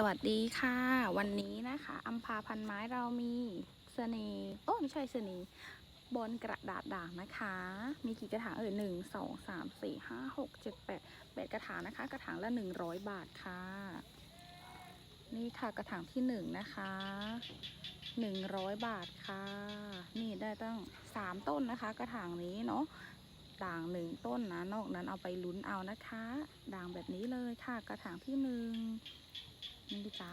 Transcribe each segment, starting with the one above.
สวัสดีค่ะ วันนี้นะคะอัมพาพันไม้เรามีเสน่ห์โอ้ไม่ใช่เสน่ห์บอลกระดาษด่างนะคะ มีกี่กระถางเอ่ยหนึ่งสองสามสี่ห้าหกเจ็ดแปดแปดกระถางนะคะ กระถางละหนึ่งร้อยบาทค่ะ นี่ค่ะกระถางที่หนึ่งนะคะหนึ่งร้อยบาทค่ะ นี่ได้ตั้งสามต้นนะคะ กระถางนี้เนาะด่างหนึ่งต้นนะนอกนั้นเอาไปลุ้นเอานะคะ ด่างแบบนี้เลยค่ะ กระถางที่หนึ่ง นี่จ้า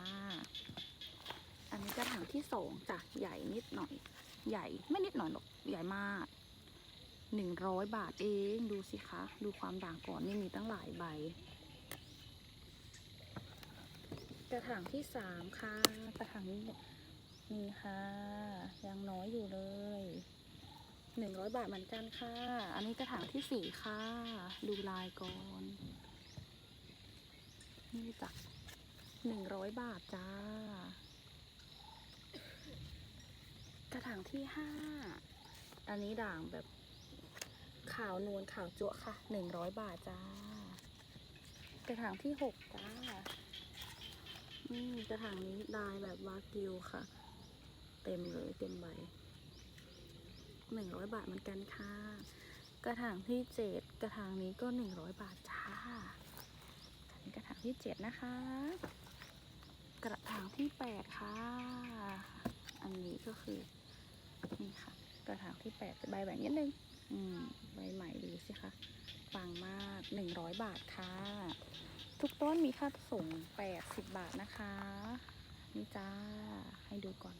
อันนี้กระถางที่สองจ้ะใหญ่นิดหน่อย ใหญ่ไม่นิดหน่อยหรอกใหญ่มากหนึ่งร้อยบาทเองดูสิคะ ดูความด่างก่อนนี่มีตั้งหลายใบ กระถางที่สามค่ะ กระถางนี้นี่ค่ะ ยังน้อยอยู่เลยหนึ่งร้อยบาทเหมือนกันค่ะ อันนี้กระถางที่สี่ค่ะ ดูลายก่อน นี่จ้ะ หนึ่งร้อยบาทจ้า กระถางที่ห้าอันนี้ด่างแบบขาวนวลขาวจั่วค่ะหนึ่งร้อยบาทจ้า กระถางที่หกจ้านี่กระถางนี้ลายแบบวากิวค่ะ เต็มเลยเต็มใบหนึ่งร้อยบาทเหมือนกันค่ะ กระถางที่เจ็ดกระถางนี้ก็หนึ่งร้อยบาทจ้าอันนี้กระถางที่เจ็ดนะคะ ปดค่ะ อันนี้ก็คือ นี่ค่ะ กระถางที่แปดใบแบบนิดนึง อืม ใบใหม่ดูสิคะปังมากหนึ่งร้อยบาทค่ะ ทุกต้นมีค่าส่งแปดสิบบาทนะคะ นี่จ้า ให้ดูก่อน